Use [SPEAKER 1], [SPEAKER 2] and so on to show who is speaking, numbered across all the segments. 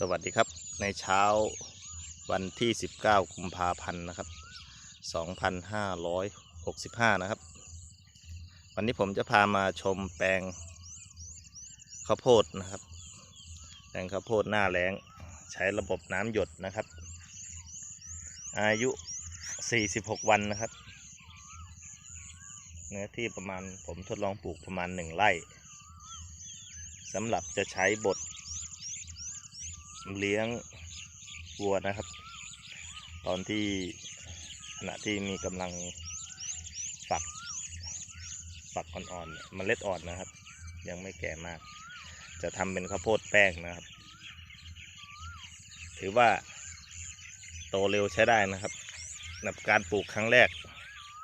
[SPEAKER 1] สวัสดีครับในเช้าวันที่ 19 กุมภาพันธ์นะครับ 2565 นะครับ วันนี้ผมจะพามาชมแปลงข้าวโพดนะครับ แปลงข้าวโพดหน้าแล้งใช้ระบบน้ำหยดนะครับ อายุ 46 วันนะครับ เนื้อที่ประมาณผมทดลองปลูกประมาณ 1 ไร่สำหรับจะใช้บด เลี้ยงวัวนะครับ ตอนที่ขณะที่มีกำลังฝักฝักอ่อนๆเนี่ยเมล็ดอ่อนนะครับ ยังไม่แก่มาก จะทำเป็นข้าวโพดแป้งนะครับ ถือว่าโตเร็วใช้ได้นะครับสำหรับการปลูกครั้งแรก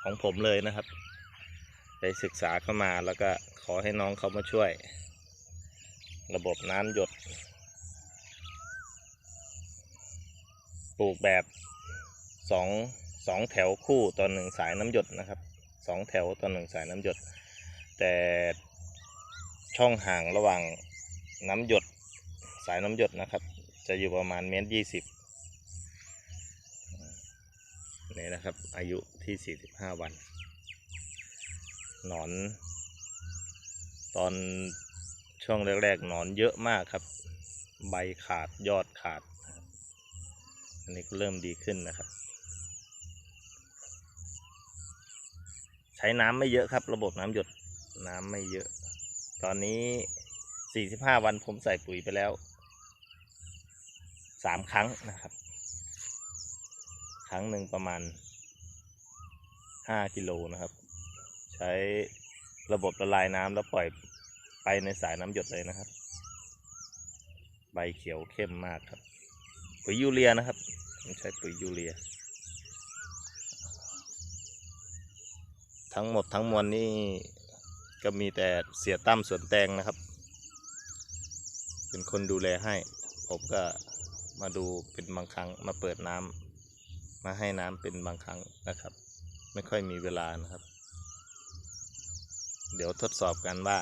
[SPEAKER 1] ของผมเลยนะครับ ไปศึกษาเข้ามาแล้วก็ขอให้น้องเขามาช่วย ระบบน้ำหยด ปลูกแบบสองสองแถวคู่ต่อหนึ่งสายน้ำหยดนะครับสองแถวต่อหนึ่งสายน้ำหยด แต่ช่องห่างระหว่างน้ำหยดสายน้ำหยดนะครับ จะอยู่ประมาณเมตรยี่สิบนี่นะครับ อายุที่สี่สิบห้าวัน หนอน ตอนช่วงแรกๆ หนอนเยอะมากครับ ใบขาดยอดขาด อันนี้ก็เริ่มดีขึ้นนะครับ ใช้น้ำไม่เยอะครับ ระบบน้ำหยดน้ำไม่เยอะ ตอนนี้ 45 วันผมใส่ปุ๋ยไปแล้ว 3 ครั้งนะครับ ครั้งหนึ่งประมาณ 5 กิโลนะครับ ใช้ระบบละลายน้ำแล้วปล่อยไปในสายน้ำหยดเลยนะครับ ใบเขียวเข้มมากครับ ปุ๋ยยูเรียนะครับผมใช้ปุ๋ยยูเรีย ทั้งหมดทั้งมวลนี่ก็มีแต่เสียตั้มสวนแตงนะครับ เป็นคนดูแลให้ ผมก็มาดูเป็นบางครั้งมาเปิดน้ำมาให้น้ำเป็นบางครั้งนะครับ ไม่ค่อยมีเวลานะครับ เดี๋ยวทดสอบกันว่า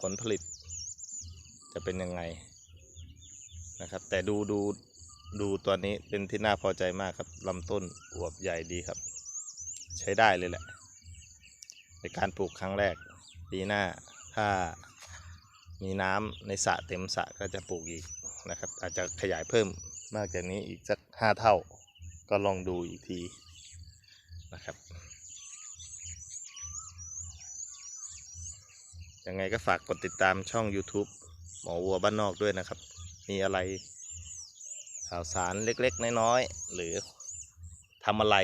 [SPEAKER 1] ผลผลิตจะเป็นยังไงนะครับ แต่ดูดู ดูตัวนี้เป็นที่น่าพอใจมากครับลำต้นอวบใหญ่ดีครับ ใช้ได้เลยแหละในการปลูกครั้งแรกปีหน้าถ้ามีน้ำในสระเต็มสระก็จะปลูกอีกนะครับ อาจจะขยายเพิ่มมากจากนี้อีกสักห้าเท่า ก็ลองดูอีกทีนะครับยังไงก็ฝากกดติดตามช่อง YouTube หมอวัวบ้านนอกด้วยนะครับ มีอะไร ข่าวสารเล็กๆ น้อยๆ หรือทำอะไร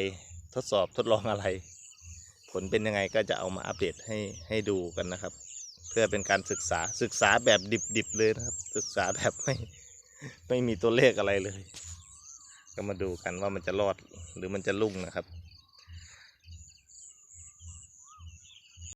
[SPEAKER 1] ทดสอบทดลองอะไร ผลเป็นยังไงก็จะเอามาอัปเดตให้ให้ดูกันนะครับ เพื่อเป็นการศึกษาศึกษาแบบดิบๆเลยนะครับ ศึกษาแบบไม่ไม่มีตัวเลขอะไรเลย ก็มาดูกันว่ามันจะรอดหรือมันจะลุ่งนะครับ